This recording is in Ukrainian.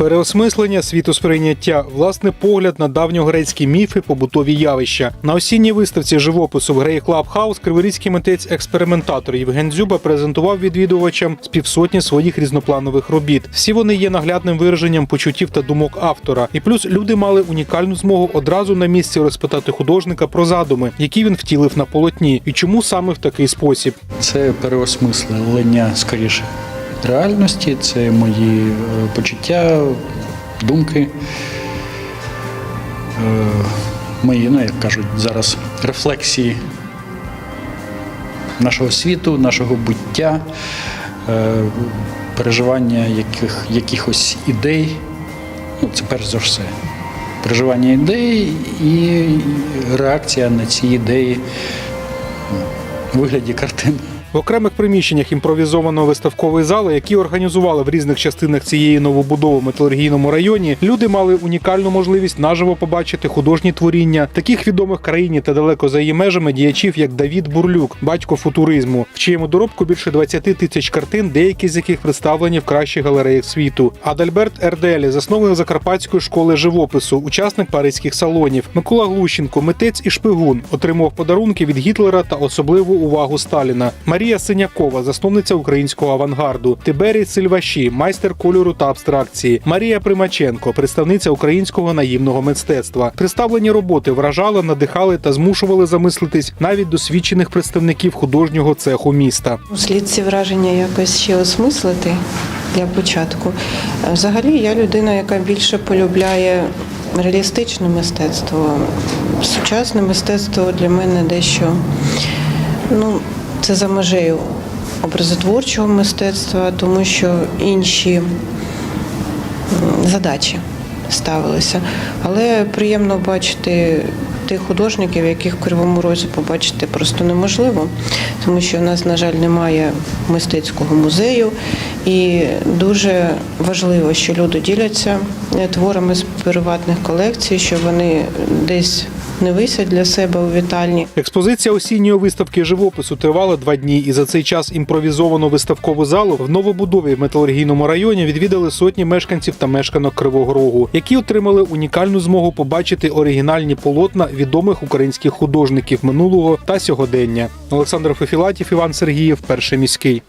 Переосмислення світосприйняття, власне погляд на давньогрецькі міфи, побутові явища. На осінній виставці живопису в Грей Клаб Хаус криворізький митець-експериментатор Євген Дзюба презентував відвідувачам з півсотні своїх різнопланових робіт. Всі вони є наглядним вираженням почуттів та думок автора. І плюс люди мали унікальну змогу одразу на місці розпитати художника про задуми, які він втілив на полотні, і чому саме в такий спосіб. Це переосмислення скоріше реальності, це мої е, почуття, думки, е, мої, ну як кажуть, зараз рефлексії нашого світу, нашого буття, е, переживання яких, якихось ідей. Ну, це перш за все. Переживання ідей і реакція на ці ідеї в вигляді картин. В окремих приміщеннях імпровізованого виставкової зали, які організували в різних частинах цієї новобудови в металургійному районі, люди мали унікальну можливість наживо побачити художні творіння таких відомих країні та далеко за її межами діячів, як Давід Бурлюк, батько футуризму, в чиєму доробку більше 20 тисяч картин, деякі з яких представлені в кращих галереях світу. Адальберт Ерделі, засновник Закарпатської школи живопису, учасник паризьких салонів. Микола Глущенко, митець і шпигун, отримав подарунки від Гітлера та особливу увагу Сталіна. Марія Синякова, засновниця українського авангарду, Тиберій Сильваші, майстер кольору та абстракції, Марія Примаченко, представниця українського наївного мистецтва. Представлені роботи вражали, надихали та змушували замислитись навіть досвідчених представників художнього цеху міста. Слід ці враження якось ще осмислити для початку. Взагалі, я людина, яка більше полюбляє реалістичне мистецтво. Сучасне мистецтво для мене дещо ну, це за межею образотворчого мистецтва, тому що інші задачі ставилися. Але приємно бачити тих художників, яких в Кривому Розі побачити просто неможливо, тому що в нас, на жаль, немає мистецького музею. І дуже важливо, що люди діляться е, творами з приватних колекцій, що вони десь не висять для себе у вітальні. Експозиція осінньої виставки живопису тривала два дні, і за цей час імпровізовану виставкову залу в новобудові в металургійному районі відвідали сотні мешканців та мешканок Кривого Рогу, які отримали унікальну змогу побачити оригінальні полотна відомих українських художників минулого та сьогодення. Олександр Фефілатів, Іван Сергієв, перший міський.